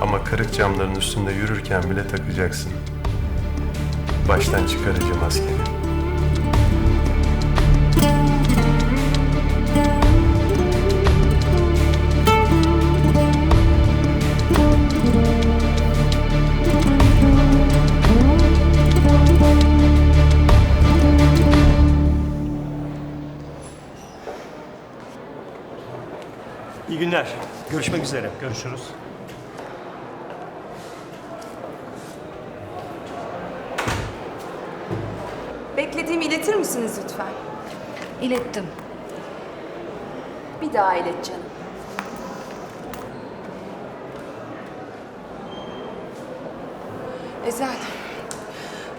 Ama kırık camların üstünde yürürken bile takacaksın. Baştan çıkarıcı maskeni. İyi günler. Görüşmek üzere. Görüşürüz. Beklediğimi iletir misiniz lütfen? İlettim. Bir daha ilet canım. Ezel.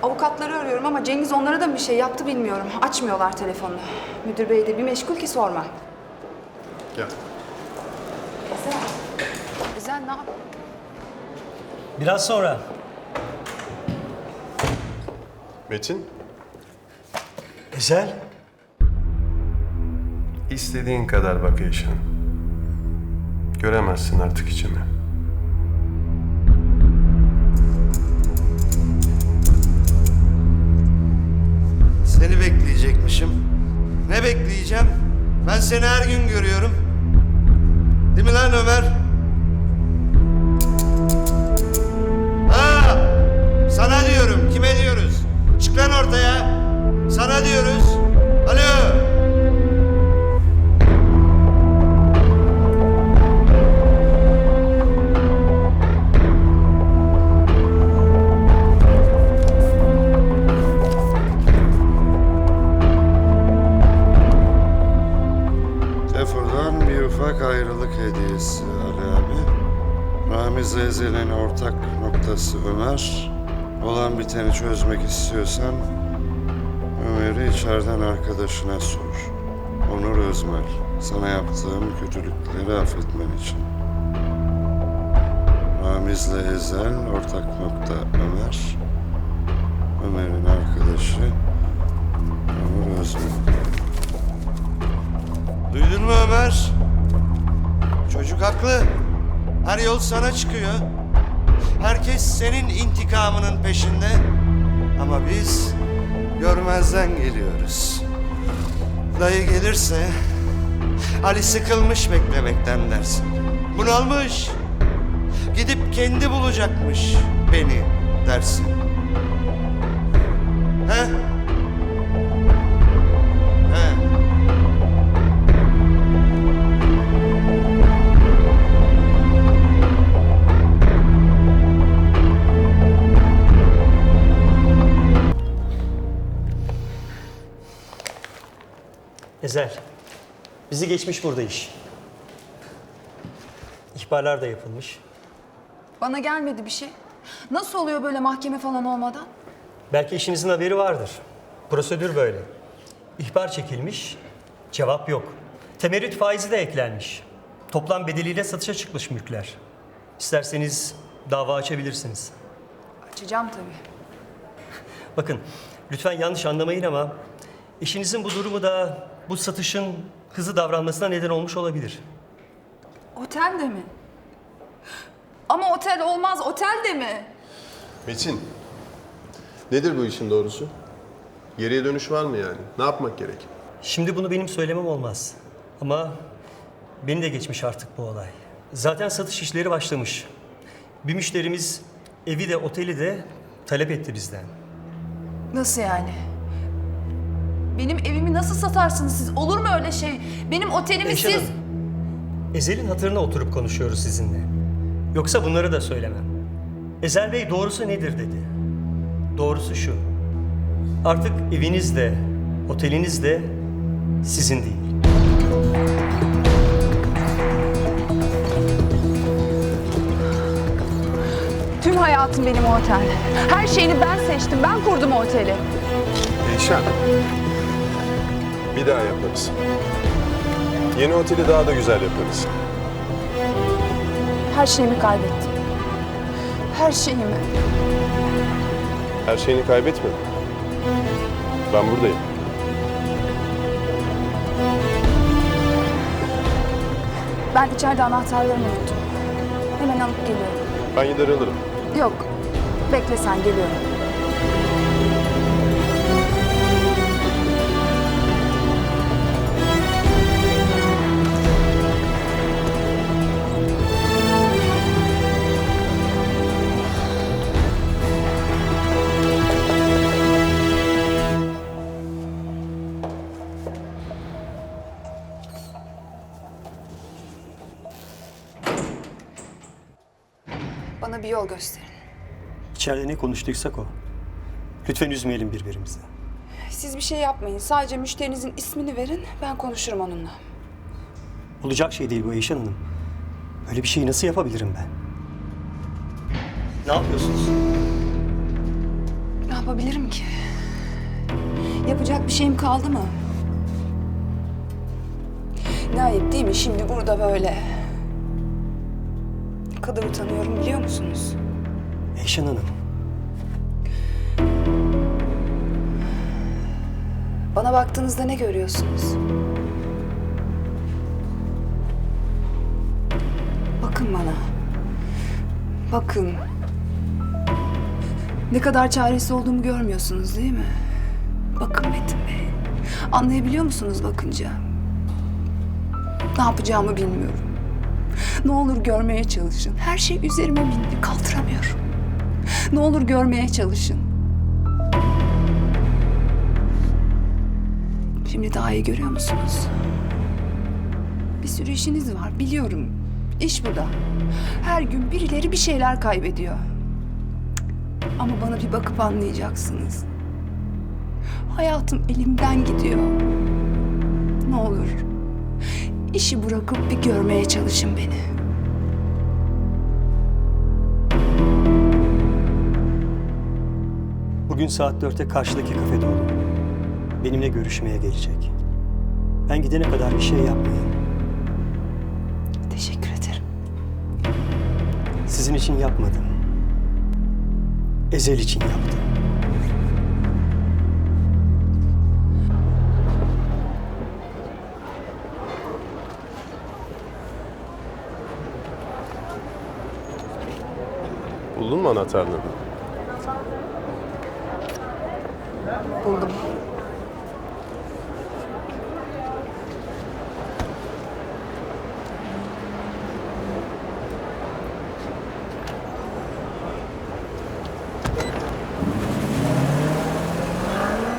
Avukatları arıyorum ama Cengiz onlara da mı bir şey yaptı bilmiyorum. Açmıyorlar telefonunu. Müdür bey de bir meşgul ki sorma. Gel. Ezel. Ezel ne yap? Biraz sonra. Metin, Ezel. istediğin kadar bak Eyşan. Göremezsin artık içimi. Seni bekleyecekmişim. Ne bekleyeceğim? Ben seni her gün görüyorum. Değil mi lan Ömer? Sana diyoruz. Alo. Tefo'dan bir ufak ayrılık hediyesi Ali abi. Ramiz Ezel'in ortak noktası Ömer. Olan biteni çözmek istiyorsan Ömer'i içeriden arkadaşına sor. Onur Özmer. Sana yaptığım kötülükleri affetmen için. Ramiz'le Ezel ortak nokta Ömer. Ömer'in arkadaşı Onur Özmer. Duydun mu Ömer? Çocuk haklı. Her yol sana çıkıyor. Herkes senin intikamının peşinde. Ama biz görmezden geliyoruz. Dayı gelirse Ali sıkılmış beklemekten dersin. Bunalmış. Gidip kendi bulacakmış beni dersin. He? Ezel. Bizi geçmiş burada iş. İhbarlar da yapılmış. Bana gelmedi bir şey. Nasıl oluyor böyle mahkeme falan olmadan? Belki işinizin haberi vardır. Prosedür böyle. İhbar çekilmiş, cevap yok. Temerrüt faizi de eklenmiş. Toplam bedeliyle satışa çıkmış mülkler. İsterseniz dava açabilirsiniz. Açacağım tabii. Bakın, lütfen yanlış anlamayın ama işinizin bu durumu da bu satışın hızlı davranmasına neden olmuş olabilir. Otel de mi? Ama otel olmaz, otel de mi? Metin, nedir bu işin doğrusu? Geriye dönüş var mı yani? Ne yapmak gerek? Şimdi bunu benim söylemem olmaz. Ama beni de geçmiş artık bu olay. Zaten satış işleri başlamış. Bir müşterimiz evi de oteli de talep etti bizden. Nasıl yani? Benim evimi nasıl satarsınız siz? Olur mu öyle şey? Benim otelimi Eyşan siz... Ezel'in hatırına oturup konuşuyoruz sizinle. Yoksa bunları da söylemem. Ezel Bey doğrusu nedir dedi. Doğrusu şu. Artık eviniz de, oteliniz de sizin değil. Tüm hayatım benim o otel. Her şeyini ben seçtim, ben kurdum o oteli. Eyşan, bir daha yaparız. Yeni oteli daha da güzel yaparız. Her şeyimi kaybettim. Her şeyimi. Her şeyini kaybetmedin. Ben buradayım. Ben içeride anahtarlarımı unuttum. Hemen alıp geliyorum. Ben gider alırım. Yok. Bekle sen geliyorum. Bana bir yol gösterin. İçeride ne konuştuysak o. Lütfen üzmeyelim birbirimizi. Siz bir şey yapmayın. Sadece müşterinizin ismini verin. Ben konuşurum onunla. Olacak şey değil bu Eyşan Hanım. Böyle bir şeyi nasıl yapabilirim ben? Ne yapıyorsunuz? Ne yapabilirim ki? Yapacak bir şeyim kaldı mı? Ne ayıp değil mi şimdi burada böyle? Kadar utanıyorum biliyor musunuz? Eyşan Hanım, Bana baktığınızda ne görüyorsunuz? Bakın bana. Bakın. Ne kadar çaresiz olduğumu görmüyorsunuz değil mi? Bakın Metin Bey. Anlayabiliyor musunuz bakınca? Ne yapacağımı bilmiyorum. Ne olur görmeye çalışın. Her şey üzerime bindi. Kaldıramıyorum. Ne olur görmeye çalışın. Şimdi daha iyi görüyor musunuz? Bir sürü işiniz var biliyorum. İş bu da. Her gün birileri bir şeyler kaybediyor. Ama bana bir bakıp anlayacaksınız. Hayatım elimden gidiyor. Ne olur. İşi bırakıp bir görmeye çalışın beni. bugün saat dörtte karşıdaki kafede olun. Benimle görüşmeye gelecek. Ben gidene kadar bir şey yapmayın. Teşekkür ederim. Sizin için yapmadım. Ezel için yaptım. anahtarlarını? Buldum.